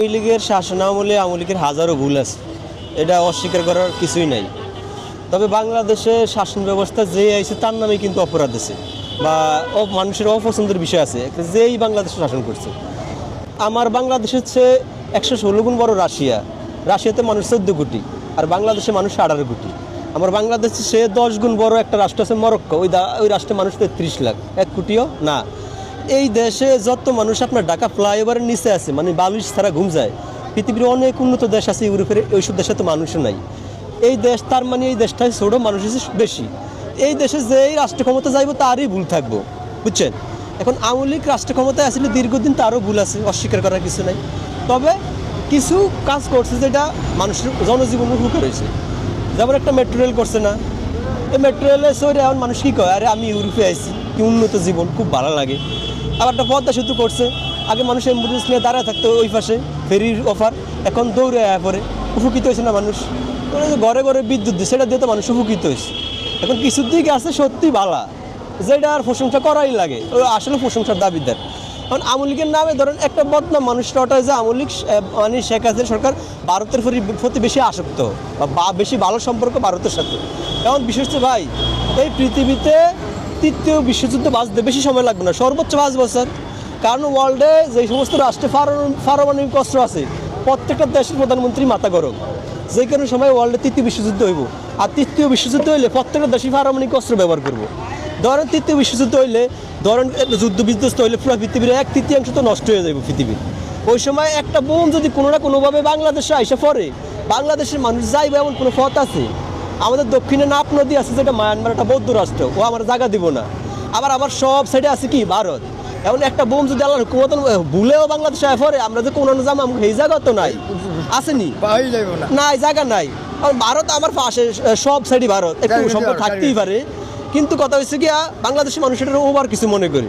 আওয়ামী লীগের শাসনামলে আওয়ামী লীগের হাজারো ভুল আছে। এটা অস্বীকার করার কিছুই নাই। তবে বাংলাদেশে শাসন ব্যবস্থা যে আইছে তার নামে কিন্তু অপরাধ আছে বা মানুষের অপছন্দের বিষয় আছে। যেই বাংলাদেশে শাসন করছে। আমার বাংলাদেশের চেয়ে একশো ষোলো গুণ বড় রাশিয়া। রাশিয়াতে মানুষ চোদ্দ কোটি, আর বাংলাদেশে মানুষ আঠারো কোটি। আমার বাংলাদেশে সে দশ গুণ বড় একটা রাষ্ট্র আছে মরক্কো। ওই ওই রাষ্ট্রে মানুষ তেত্রিশ লাখ। এক কোটিও না। এই দেশে যত মানুষ আপনার ঢাকা ফ্লাইওভারের নিচে আছে মানে বালিশ ছাড়া ঘুম যায়, পৃথিবীর অনেক উন্নত দেশ আছে, ইউরোপের ওইসব দেশে তো মানুষও নাই। এই দেশ, তার মানে এই দেশটাই ছোটো মানুষ বেশি। এই দেশে যেই রাষ্ট্র ক্ষমতা যাইব, তারই ভুল থাকব, বুঝছেন? এখন আওয়ামী লীগ রাষ্ট্র ক্ষমতায় আসলে দীর্ঘদিন তারও ভুল আছে, অস্বীকার করার কিছু নাই। তবে কিছু কাজ করছে যেটা মানুষের জনজীবন উপকার হয়েছে যেমন একটা মেট্রো রেল করছে না। এই মেট্রো রেলে সরে এখন মানুষ কী কয়, আরে আমি ইউরোপে আইছি, কি উন্নত জীবন, খুব ভালো লাগে। আবার একটা পদ্মা সেতু করছে। আগে মানুষ অ্যাম্বুলেন্স নিয়ে দাঁড়ায় থাকতো ওই পাশে, ফেরির অফার এখন দৌড়ে আয়া পরে উপকৃত হয়েছে না মানুষ? ঘরে ঘরে বিদ্যুৎ দিয়ে সেটা দিয়ে তো মানুষ উপকৃত হয়েছে। এখন কিছুর দিকে আছে সত্যি ভালা যেটা আর প্রশংসা করাই লাগে। আসলে প্রশংসার দাবিদার কারণ আমলিকের নামে ধরেন একটা বদনাম মানুষটা ওটা যে আমলিক মানে শেখ হাসিনা সরকার ভারতের প্রতি- বেশি আসক্ত বা বা- বেশি ভালো সম্পর্ক ভারতের সাথে। এখন বিশেষ ভাই, এই পৃথিবীতে তৃতীয় বিশ্বযুদ্ধ বাঁচতে বেশি সময় লাগবে না। সর্বোচ্চ পাঁচ বছর। কারণ ওয়ার্ল্ডে যে সমস্ত রাষ্ট্রে পারমাণবিক অস্ত্র আছে, প্রত্যেকটা দেশের প্রধানমন্ত্রী মাথা গরম। যে কোনো সময় ওয়ার্ল্ডে তৃতীয় বিশ্বযুদ্ধ হইব। আর তৃতীয় বিশ্বযুদ্ধ হইলে প্রত্যেকটা দেশই পারমাণবিক অস্ত্র ব্যবহার করব। ধরেন তৃতীয় বিশ্বযুদ্ধ হইলে, ধরেন যুদ্ধ বিধ্বস্ত হইলে পুরো পৃথিবীর এক তৃতীয়াংশ তো নষ্ট হয়ে যাবে পৃথিবীর ওই সময় একটা বোম যদি কোনো না কোনোভাবে বাংলাদেশে আইসে পড়ে, বাংলাদেশের মানুষ যাইবে এমন কোনো পথ আছে? আমাদের দক্ষিণে নাপ নদী আছে যেটা মায়ানমার একটা বৌদ্ধ রাষ্ট্র। ও আমার জায়গা দিব না। আবার আমার সব সাইডে আছে কি? ভারত। এমন একটা বোম যদি আল্লাহ হুকুমত ভুলেও বাংলাদেশে পরে আমরা যে কোনো জামা আমাকে এই জায়গা তো নাই। আসেনি। নাই জায়গা নাই। ভারত আমার পাশে সব সাইডই ভারত। একটু সম্পর্ক থাকতেই পারে। কিন্তু কথা হয়েছে কি বাংলাদেশের মানুষ এটা ওভার কিছু মনে করে।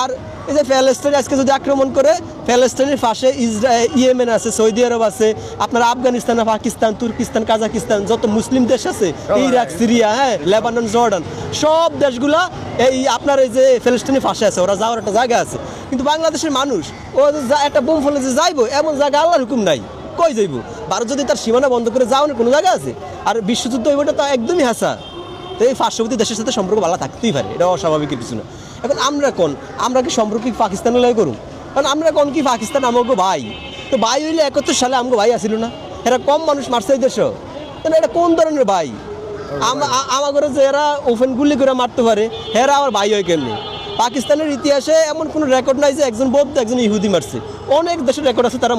আর এই যে প্যালেস্টাইন আজকে যদি আক্রমণ করে প্যালেস্টাইনের পাশে ইসরায়েল ইয়েমেন আছে সৌদি আরব আছে আপনার আফগানিস্তান পাকিস্তান তুর্কিস্তান কাজাকিস্তান যত মুসলিম দেশ আছে ইরাক সিরিয়া হ্যাঁ লেবানন জর্ডান সব দেশগুলা এই আপনার এই যে প্যালেস্টাইনের পাশে আছে ওরা যাওয়ার একটা জায়গা আছে। কিন্তু বাংলাদেশের মানুষ ও যা- একটা বোম ফলে যে যাইবো এমন জায়গা আল্লাহর হুকুম নাই। কই যাইব? ভারত যদি তার সীমানা বন্ধ করে যাওয়ার কোনো জায়গা আছে? আর বিশ্বযুদ্ধ হইবটা তো একদমই হাসা তো এই পার্শ্ববর্তী দেশের সাথে সম্পর্ক ভালো থাকতেই পারে এটা অস্বাভাবিকের কিছু না এখন আমরা কোন? আমরা কি সম্পর্ক কি পাকিস্তানের লয় করুন কারণ আমরা কোন কি পাকিস্তান আমাকে ভাই? তো ভাই হইলে একাত্তর সালে আমাকে ভাই আসিল না? এরা কম মানুষ মারছে দেশ। তাহলে এটা কোন ধরনের ভাই? আমাগরে যে এরা ওপেন গুলি করে মারতে পারে, হেরা আমার ভাই হয় কেমনি পাকিস্তানের ইতিহাসে এমন কোনো রেকর্ড নাই যে একজন বৌদ্ধ, একজন ইহুদি মারছে। অনেক দেশের রেকর্ড আছে তারা